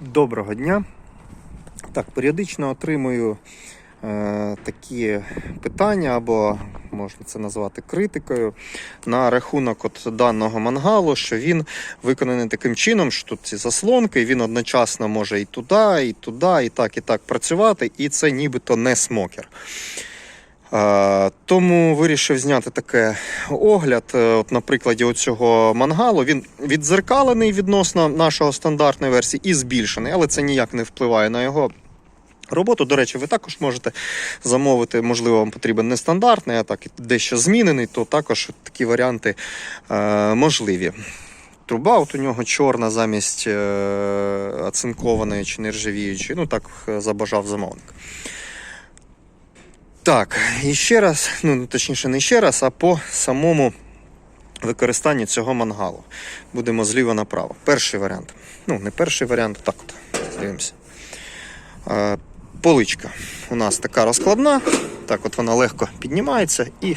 Доброго дня. Так, періодично отримую е, такі питання, або можна це назвати критикою, на рахунок от даного мангалу, що він виконаний таким чином, що тут ці заслонки, і він одночасно може і туди, і туди, і так, і так працювати, і це нібито не смокер. Тому вирішив зняти таке огляд. Е, От на прикладі цього мангалу він віддзеркалений відносно нашого стандартної версії і збільшений, але це ніяк не впливає на його. Роботу, до речі, ви також можете замовити, можливо, вам потрібен не стандартний, а так дещо змінений, то також такі варіанти е, можливі. Труба от у нього чорна замість е, оцинкованої чи нержавіючої. Ну так е, забажав замовник. Так, і ще раз, ну точніше, не ще раз, а по самому використанню цього мангалу. Будемо зліва направо. Перший варіант. Ну, не перший варіант, так от. Дивимося. Поличка у нас така розкладна. Так, от вона легко піднімається і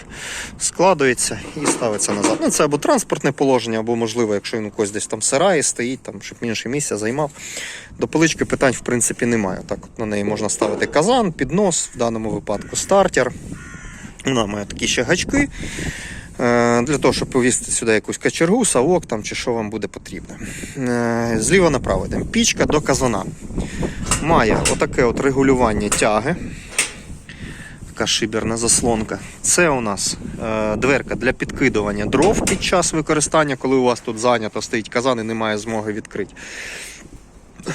складується і ставиться назад. Ну, це або транспортне положення, або, можливо, якщо він у когось десь там сарає стоїть, там, щоб менше місця займав. До полички питань, в принципі, немає. Так, от на неї можна ставити казан, піднос, в даному випадку стартер. Вона має такі ще гачки. е, Для того, щоб повісити сюди якусь качергу, савок там, чи що вам буде потрібно. Е, Зліва направо йдемо. Пічка до казана. Має отаке от регулювання тяги. Така шиберна заслонка. Це у нас е, дверка для підкидування дров під час використання, коли у вас тут зайнято стоїть казан і немає змоги відкрити.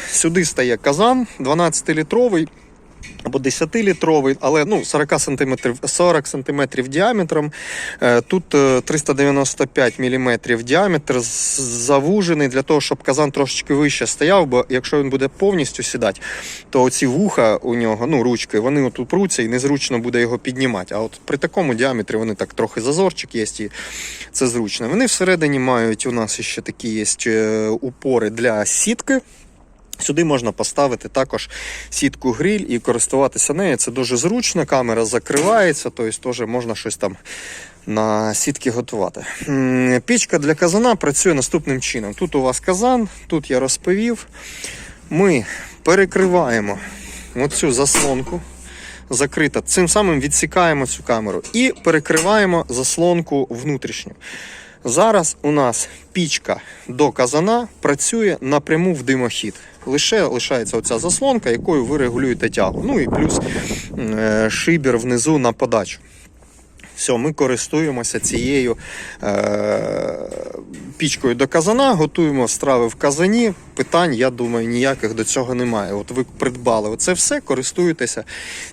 Сюди стає казан 12-літровий або 10-літровий, але ну, 40 см, 40 см діаметром. Е, Тут е, 395 мм діаметр завужений для того, щоб казан трошечки вище стояв, бо якщо він буде повністю сідати, то оці вуха у нього, ну ручки, вони отут пруться і незручно буде його піднімати. А от при такому діаметрі вони так трохи зазорчик є, і це зручно. Вони всередині мають у нас ще такі є е, упори для сітки. Сюди можна поставити також сітку гриль і користуватися нею. Це дуже зручно, камера закривається, тобто теж можна щось там на сітки готувати. Пічка для казана працює наступним чином. Тут у вас казан, тут я розповів. Ми перекриваємо оцю заслонку. Закрита. Цим самим відсікаємо цю камеру і перекриваємо заслонку внутрішню. Зараз у нас пічка до казана працює напряму в димохід. Лише лишається оця заслонка, якою ви регулюєте тягу. Ну і плюс е, шибір внизу на подачу. Все, ми користуємося цією е, пічкою до казана, готуємо страви в казані. Питань, я думаю, ніяких до цього немає. От ви придбали оце все, користуєтеся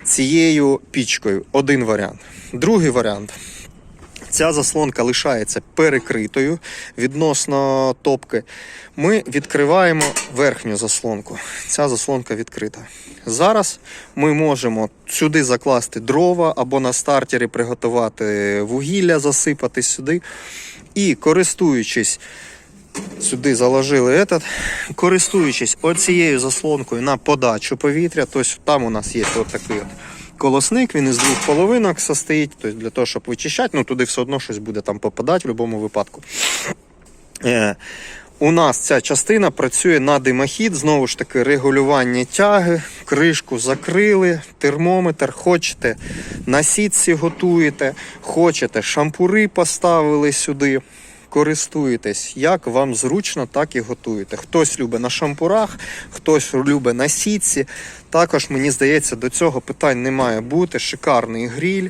цією пічкою. Один варіант. Другий варіант. Ця заслонка лишається перекритою відносно топки. Ми відкриваємо верхню заслонку. Ця заслонка відкрита. Зараз ми можемо сюди закласти дрова або на стартері приготувати вугілля, засипати сюди. І користуючись, сюди заложили этот, користуючись оцією заслонкою на подачу повітря, тобто там у нас є от такий от колосник, він із двох половинок состоїть, тобто для того, щоб вичищати, ну туди все одно щось буде там попадати в будь-якому випадку. Е, у нас ця частина працює на димохід, знову ж таки, регулювання тяги, кришку закрили, термометр, хочете на сітці готуєте, хочете шампури поставили сюди. Користуєтесь, як вам зручно, так і готуєте. Хтось любить на шампурах, хтось любить на сітці. Також, мені здається, до цього питань не має бути. Шикарний гріль,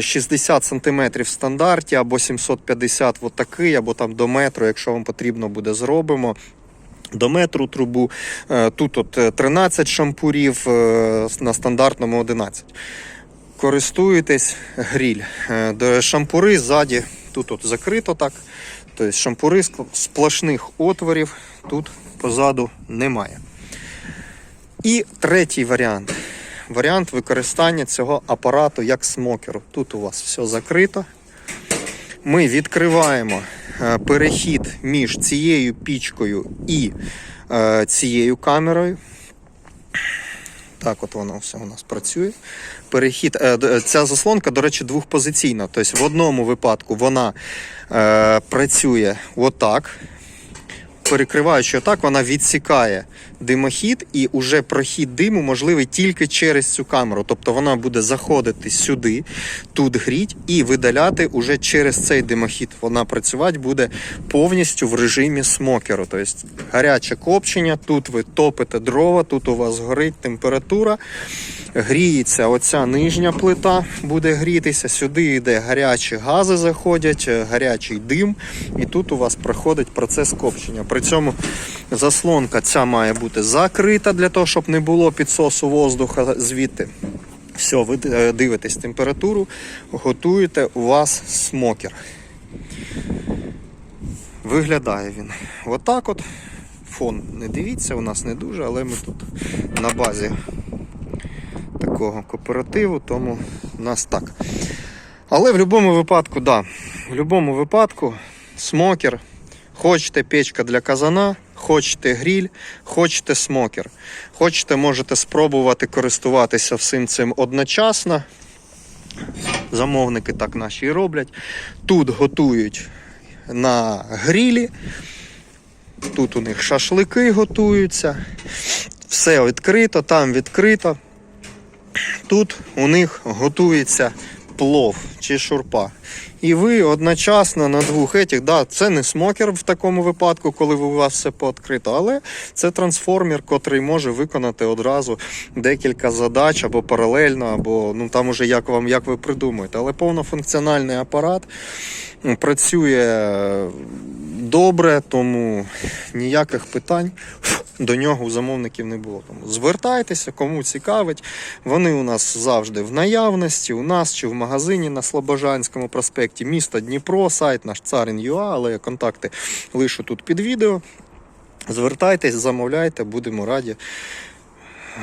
60 см в стандарті, або 750 от такий, або там до метру, якщо вам потрібно буде, зробимо. До метру трубу. Е, Тут от е, 13 шампурів, е, на стандартному 11. Користуєтесь гріль. Е, шампури ззаді тут от закрито так. Тобто шампури сплошних отворів тут позаду немає. І третій варіант. Варіант використання цього апарату як смокеру. Тут у вас все закрито. Ми відкриваємо е, перехід між цією пічкою і е, цією камерою. Так, от воно все у нас працює. Перехід, е, ця заслонка, до речі, двохпозиційна. Тобто в одному випадку вона е, працює отак. перекриваючи отак, вона відсікає димохід, і уже прохід диму можливий тільки через цю камеру. Тобто вона буде заходити сюди, тут гріть і видаляти уже через цей димохід. Вона працювати буде повністю в режимі смокеру. Тобто гаряче копчення, тут ви топите дрова, тут у вас горить температура. Гріється оця нижня плита, буде грітися. Сюди йде гарячі гази заходять, е, гарячий дим, і тут у вас проходить процес копчення. При цьому заслонка ця має бути закрита для того, щоб не було підсосу воздуха звідти. Все, ви е, дивитесь температуру, готуєте у вас смокер. Виглядає він отак от. Фон не дивіться, у нас не дуже, але ми тут на базі такого кооперативу, тому у нас так. Але в будь-якому випадку, да, в будь-якому випадку смокер, хочете печка для казана, хочете гріль, хочете смокер. Хочете, можете спробувати користуватися всім цим одночасно. Замовники так наші і роблять. Тут готують на грілі. Тут у них шашлики готуються. Все відкрито, там відкрито. Тут у них готується плов чи шурпа. І ви одночасно на двох етіх, да, це не смокер в такому випадку, коли у вас все пооткрито, але це трансформер, котрий може виконати одразу декілька задач або паралельно, або ну там уже як вам як ви придумаєте. Але повнофункціональний апарат працює добре, тому ніяких питань до нього у замовників не було. Тому звертайтеся, кому цікавить. Вони у нас завжди в наявності, у нас чи в магазині на Слобожанському проспекті, місто Дніпро, сайт наш царин.ua, але контакти лишу тут під відео. Звертайтесь, замовляйте, будемо раді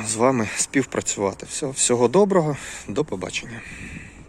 з вами співпрацювати. Все, всього доброго, до побачення.